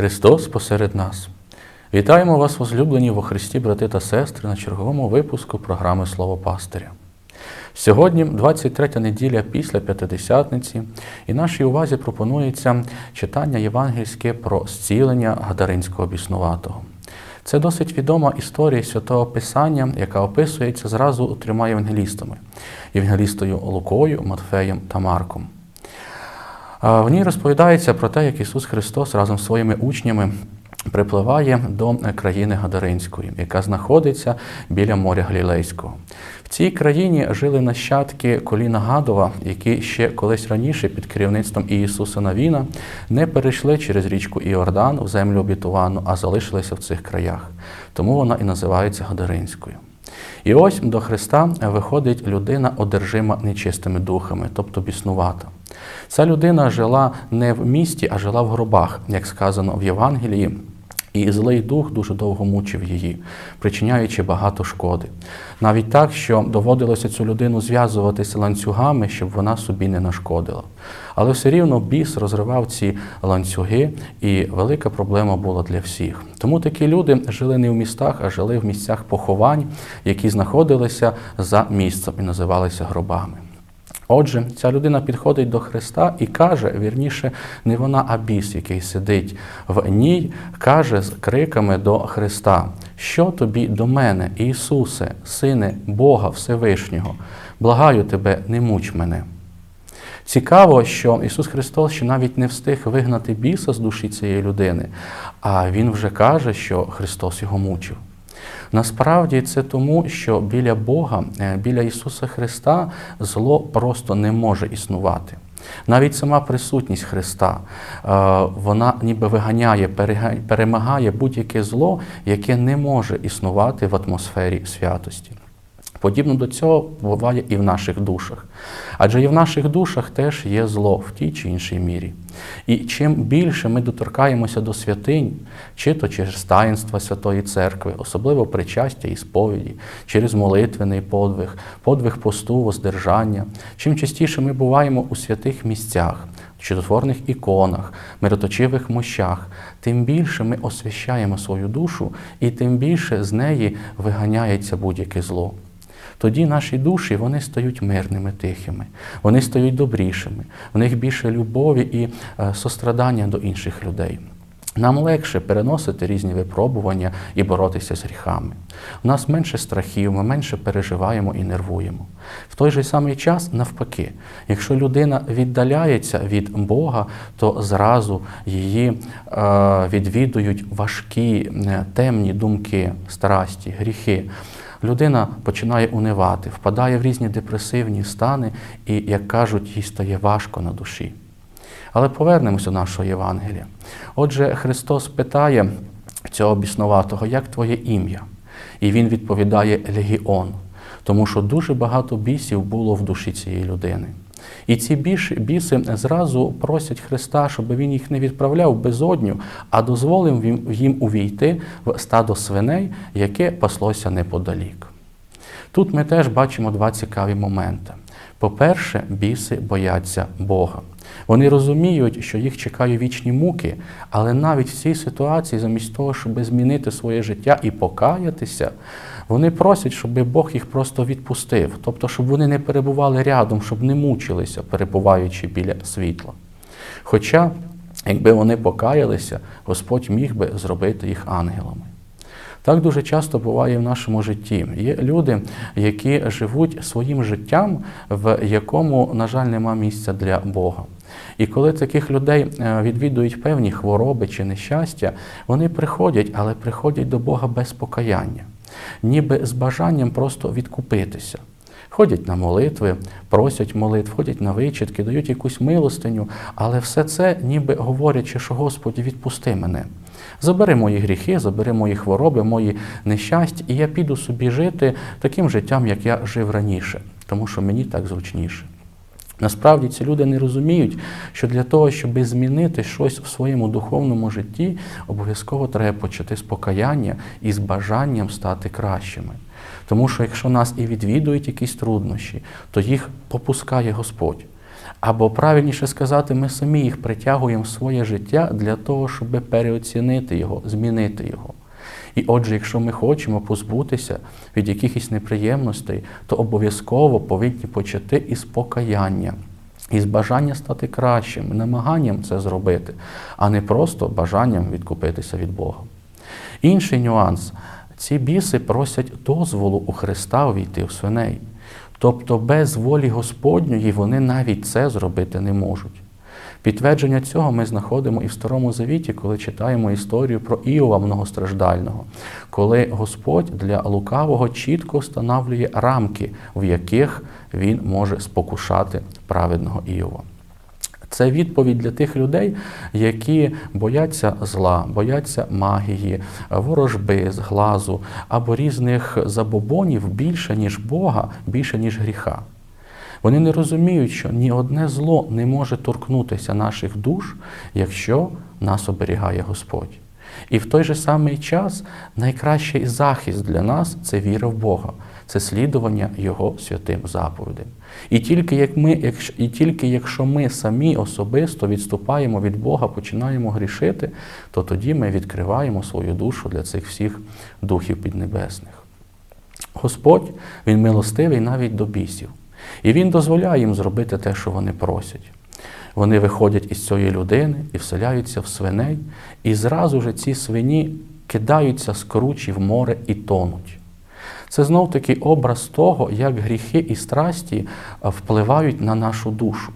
Христос посеред нас. Вітаємо вас, возлюблені во Христі, брати та сестри, на черговому випуску програми Слово Пастиря. Сьогодні 23 неділя після П'ятидесятниці, і нашій увазі пропонується читання євангельське про зцілення Гадаринського біснуватого. Це досить відома історія святого Писання, яка описується зразу трьома євангелістами: євангелістою Лукою, Матфеєм та Марком. В ній розповідається про те, як Ісус Христос разом з своїми учнями припливає до країни Гадаринської, яка знаходиться біля моря Галілейського. В цій країні жили нащадки коліна Гадова, які ще колись раніше під керівництвом Ісуса Навіна не перейшли через річку Іордан в землю обітувану, а залишилися в цих краях. Тому вона і називається Гадаринською. І ось до Христа виходить людина, одержима нечистими духами, тобто біснувата. Ця людина жила не в місті, а жила в гробах, як сказано в Євангелії. І злий дух дуже довго мучив її, причиняючи багато шкоди. Навіть так, що доводилося цю людину зв'язуватися ланцюгами, щоб вона собі не нашкодила. Але все рівно біс розривав ці ланцюги, і велика проблема була для всіх. Тому такі люди жили не в містах, а жили в місцях поховань, які знаходилися за місцем і називалися гробами. Отже, ця людина підходить до Христа і каже, вірніше, не вона, а біс, який сидить в ній, каже з криками до Христа: Що тобі до мене, Ісусе, Сине Бога Всевишнього, благаю тебе, не муч мене. Цікаво, що Ісус Христос ще навіть не встиг вигнати біса з душі цієї людини, а Він вже каже, що Христос його мучив. Насправді це тому, що біля Бога, е, біля Ісуса Христа зло просто не може існувати. Навіть сама присутність Христа, е, вона ніби виганяє, перемагає будь-яке зло, яке не може існувати в атмосфері святості. Подібно до цього буває і в наших душах. Адже і в наших душах теж є зло в тій чи іншій мірі. І чим більше ми доторкаємося до святинь, чи то через таїнства Святої Церкви, особливо причастя і сповіді, через молитвений подвиг, подвиг посту, воздержання, чим частіше ми буваємо у святих місцях, чудотворних іконах, мироточивих мощах, тим більше ми освящаємо свою душу, і тим більше з неї виганяється будь-яке зло. Тоді наші душі вони стають мирними, тихими, вони стають добрішими, в них більше любові і е, сострадання до інших людей. Нам легше переносити різні випробування і боротися з гріхами. У нас менше страхів, ми менше переживаємо і нервуємо. В той же самий час, навпаки, якщо людина віддаляється від Бога, то зразу її е, відвідують важкі, е, темні думки, страсті, гріхи людина починає унивати, впадає в різні депресивні стани, і, як кажуть, їй стає важко на душі. Але повернемося до нашого Євангелія. Отже, Христос питає цього біснуватого, як твоє ім'я? І він відповідає Легіон, тому що дуже багато бісів було в душі цієї людини. І ці біси зразу просять Христа, щоб він їх не відправляв безодню, а дозволив їм увійти в стадо свиней, яке паслося неподалік. Тут ми теж бачимо два цікаві моменти. По-перше, біси бояться Бога. Вони розуміють, що їх чекають вічні муки, але навіть в цій ситуації, замість того, щоб змінити своє життя і покаятися, вони просять, щоб Бог їх просто відпустив, тобто, щоб вони не перебували рядом, щоб не мучилися, перебуваючи біля світла. Хоча, якби вони покаялися, Господь міг би зробити їх ангелами. Так дуже часто буває в нашому житті. Є люди, які живуть своїм життям, в якому, на жаль, нема місця для Бога. І коли таких людей е, відвідують певні хвороби чи нещастя, вони приходять, але приходять до Бога без покаяння, ніби з бажанням просто відкупитися. Ходять на молитви, просять молитв, ходять на вичитки, дають якусь милостиню, але все це, ніби говорячи, що Господі, відпусти мене. Забери мої гріхи, забери мої хвороби, мої нещастя, і я піду собі жити таким життям, як я жив раніше, тому що мені так зручніше. Насправді ці люди не розуміють, що для того, щоб змінити щось в своєму духовному житті, обов'язково треба почати з покаяння і з бажанням стати кращими. Тому що якщо нас і відвідують якісь труднощі, то їх попускає Господь. Або правильніше сказати, ми самі їх притягуємо в своє життя для того, щоб переоцінити його, змінити його. І отже, якщо ми хочемо позбутися від якихось неприємностей, то обов'язково повинні почати із покаяння, із бажання стати кращим, намаганням це зробити, а не просто бажанням відкупитися від Бога. Інший нюанс ці біси просять дозволу у Христа увійти в свиней. Тобто без волі Господньої вони навіть це зробити не можуть. Підтвердження цього ми знаходимо і в Старому Завіті, коли читаємо історію про Іова многостраждального, коли Господь для лукавого чітко встановлює рамки, в яких він може спокушати праведного Іова. Це відповідь для тих людей, які бояться зла, бояться магії, ворожби, зглазу або різних забобонів більше, ніж Бога, більше, ніж гріха. Вони не розуміють, що ні одне зло не може торкнутися наших душ, якщо нас оберігає Господь. І в той же самий час найкращий захист для нас це віра в Бога, це слідування Його святим заповідям. І тільки, як ми, якщо, і тільки якщо ми самі особисто відступаємо від Бога, починаємо грішити, то тоді ми відкриваємо свою душу для цих всіх духів піднебесних. Господь, Він милостивий навіть до бісів. І Він дозволяє їм зробити те, що вони просять. Вони виходять із цієї людини і вселяються в свиней, і зразу ж ці свині кидаються з кручі в море і тонуть. Це знов таки образ того, як гріхи і страсті впливають на нашу душу.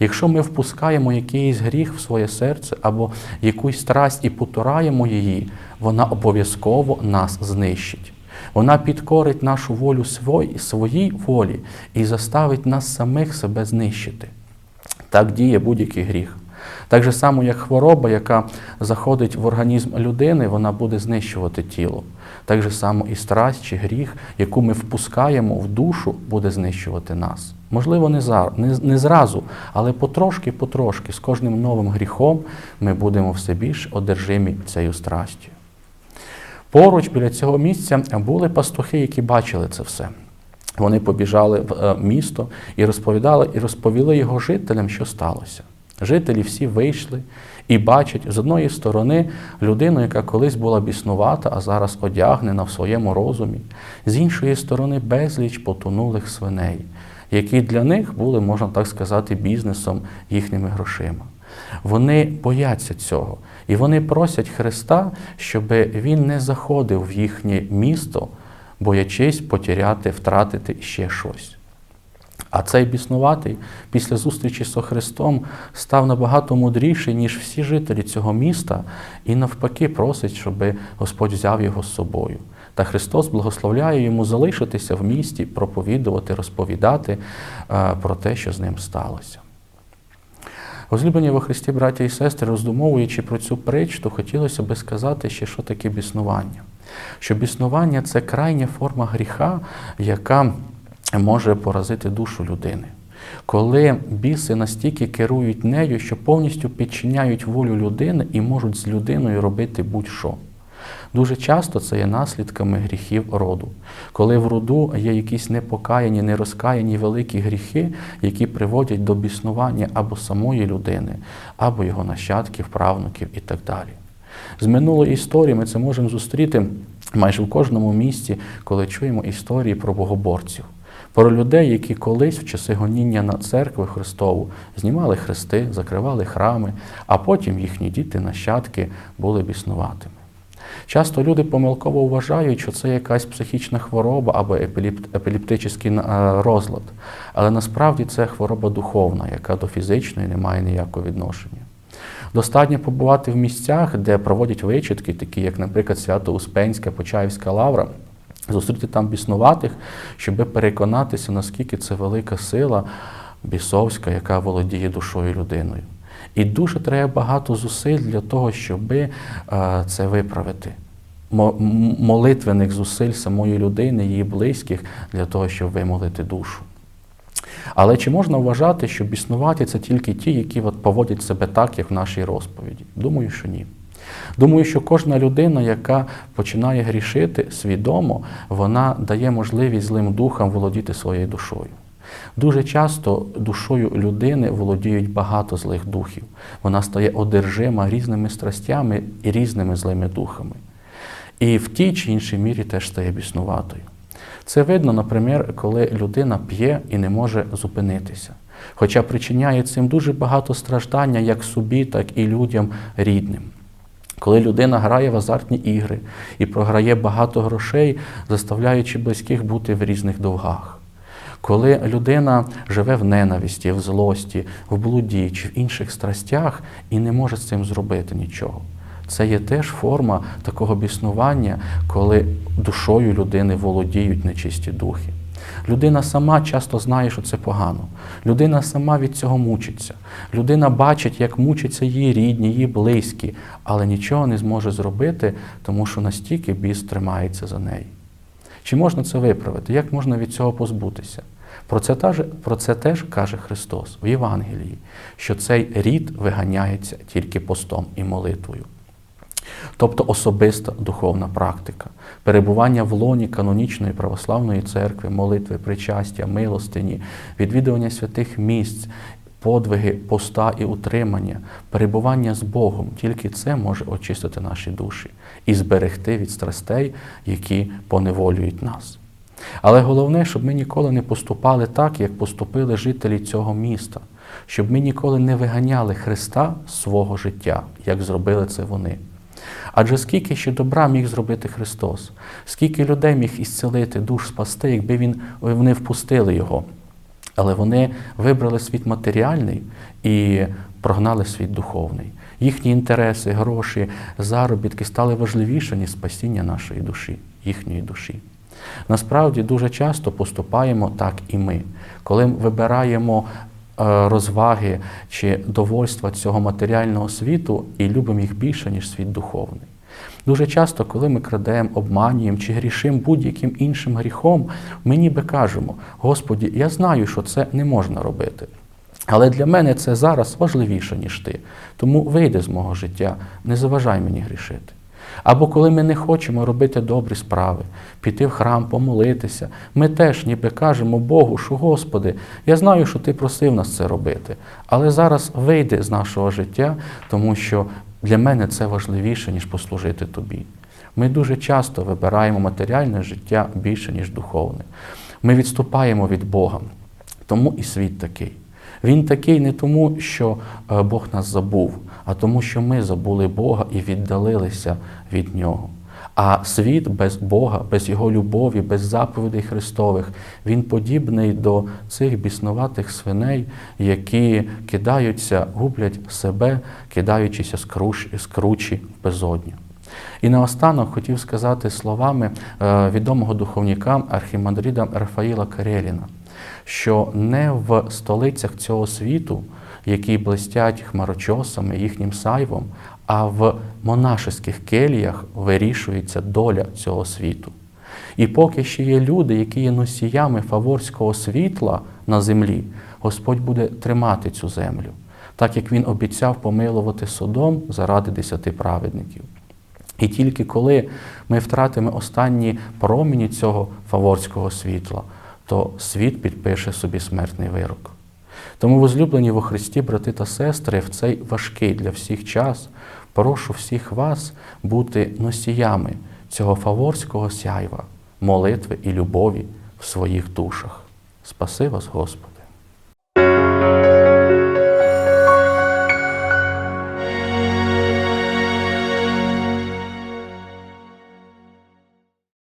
Якщо ми впускаємо якийсь гріх в своє серце або якусь страсть і потураємо її, вона обов'язково нас знищить. Вона підкорить нашу волю свої, своїй волі і заставить нас самих себе знищити. Так діє будь-який гріх. Так же само, як хвороба, яка заходить в організм людини, вона буде знищувати тіло. Так же само і страсть чи гріх, яку ми впускаємо в душу, буде знищувати нас. Можливо, не, за, не, не зразу, але потрошки-потрошки, з кожним новим гріхом ми будемо все більш одержимі цією страстю. Поруч біля цього місця були пастухи, які бачили це все. Вони побіжали в місто і розповідали, і розповіли його жителям, що сталося. Жителі всі вийшли і бачать з одної сторони людину, яка колись була біснувата, а зараз одягнена в своєму розумі, з іншої сторони, безліч потонулих свиней, які для них були, можна так сказати, бізнесом їхніми грошима. Вони бояться цього. І вони просять Христа, щоб Він не заходив в їхнє місто, боячись потеряти, втратити ще щось. А цей біснуватий після зустрічі з Христом став набагато мудріший, ніж всі жителі цього міста, і навпаки просить, щоб Господь взяв його з собою. Та Христос благословляє йому залишитися в місті, проповідувати, розповідати про те, що з ним сталося. Возлюблені во Христі, браті і сестри, роздумовуючи про цю притчу, хотілося би сказати, ще, що таке біснування. Що біснування це крайня форма гріха, яка може поразити душу людини. Коли біси настільки керують нею, що повністю підчиняють волю людини і можуть з людиною робити будь-що. Дуже часто це є наслідками гріхів роду. Коли в роду є якісь непокаяні, нерозкаяні великі гріхи, які приводять до біснування або самої людини, або його нащадків, правнуків і так далі. З минулої історії ми це можемо зустріти майже в кожному місці, коли чуємо історії про богоборців. Про людей, які колись в часи гоніння на церкву Христову знімали хрести, закривали храми, а потім їхні діти, нащадки були біснуватими. Часто люди помилково вважають, що це якась психічна хвороба або епілептичний розлад, але насправді це хвороба духовна, яка до фізичної не має ніякого відношення. Достатньо побувати в місцях, де проводять вичитки, такі як, наприклад, Свято-Успенська, Почаївська лавра, зустріти там біснуватих, щоб переконатися, наскільки це велика сила бісовська, яка володіє душою людиною. І дуже треба багато зусиль для того, щоб це виправити. Молитвених зусиль самої людини, її близьких, для того, щоб вимолити душу. Але чи можна вважати, що біснуваті це тільки ті, які от поводять себе так, як в нашій розповіді? Думаю, що ні. Думаю, що кожна людина, яка починає грішити свідомо, вона дає можливість злим духам володіти своєю душою. Дуже часто душою людини володіють багато злих духів. Вона стає одержима різними страстями і різними злими духами. І в тій чи іншій мірі теж стає біснуватою. Це видно, наприклад, коли людина п'є і не може зупинитися, хоча причиняє цим дуже багато страждання як собі, так і людям рідним. Коли людина грає в азартні ігри і програє багато грошей, заставляючи близьких бути в різних довгах. Коли людина живе в ненависті, в злості, в блуді чи в інших страстях і не може з цим зробити нічого. Це є теж форма такого біснування, коли душою людини володіють нечисті духи. Людина сама часто знає, що це погано. Людина сама від цього мучиться. Людина бачить, як мучаться її рідні, її близькі, але нічого не зможе зробити, тому що настільки біс тримається за неї. Чи можна це виправити? Як можна від цього позбутися? Про це, теж, про це теж каже Христос в Євангелії, що цей рід виганяється тільки постом і молитвою. Тобто особиста духовна практика, перебування в лоні канонічної православної церкви, молитви, причастя, милостині, відвідування святих місць, подвиги, поста і утримання, перебування з Богом, тільки це може очистити наші душі і зберегти від страстей, які поневолюють нас. Але головне, щоб ми ніколи не поступали так, як поступили жителі цього міста, щоб ми ніколи не виганяли Христа з свого життя, як зробили це вони. Адже скільки ще добра міг зробити Христос, скільки людей міг ісцелити, душ спасти, якби він, вони впустили Його. Але вони вибрали світ матеріальний і прогнали світ духовний. Їхні інтереси, гроші, заробітки стали важливіше, ніж спасіння нашої душі, їхньої душі. Насправді дуже часто поступаємо так і ми, коли вибираємо е, розваги чи довольства цього матеріального світу і любимо їх більше, ніж світ духовний. Дуже часто, коли ми крадемо, обманюємо чи грішимо будь-яким іншим гріхом, ми ніби кажемо: Господі, я знаю, що це не можна робити. Але для мене це зараз важливіше, ніж ти. Тому вийди з мого життя, не заважай мені грішити. Або коли ми не хочемо робити добрі справи, піти в храм, помолитися, ми теж ніби кажемо Богу, що Господи, я знаю, що Ти просив нас це робити, але зараз вийди з нашого життя, тому що для мене це важливіше, ніж послужити тобі. Ми дуже часто вибираємо матеріальне життя більше, ніж духовне. Ми відступаємо від Бога. Тому і світ такий. Він такий не тому, що е, Бог нас забув, а тому, що ми забули Бога і віддалилися від Нього. А світ без Бога, без Його любові, без заповідей Христових, він подібний до цих біснуватих свиней, які кидаються, гублять себе, кидаючися з кручі в безодню. І наостанок хотів сказати словами е, відомого духовника архімандрида Рафаїла Кареліна, що не в столицях цього світу, які блистять хмарочосами, їхнім сайвом, а в монашеських келіях вирішується доля цього світу. І поки ще є люди, які є носіями фаворського світла на землі, Господь буде тримати цю землю, так як Він обіцяв помилувати Содом заради десяти праведників. І тільки коли ми втратимо останні промені цього фаворського світла, то світ підпише собі смертний вирок. Тому, возлюблені во Христі, брати та сестри, в цей важкий для всіх час прошу всіх вас бути носіями цього фаворського сяйва, молитви і любові в своїх душах. Спаси вас, Господи!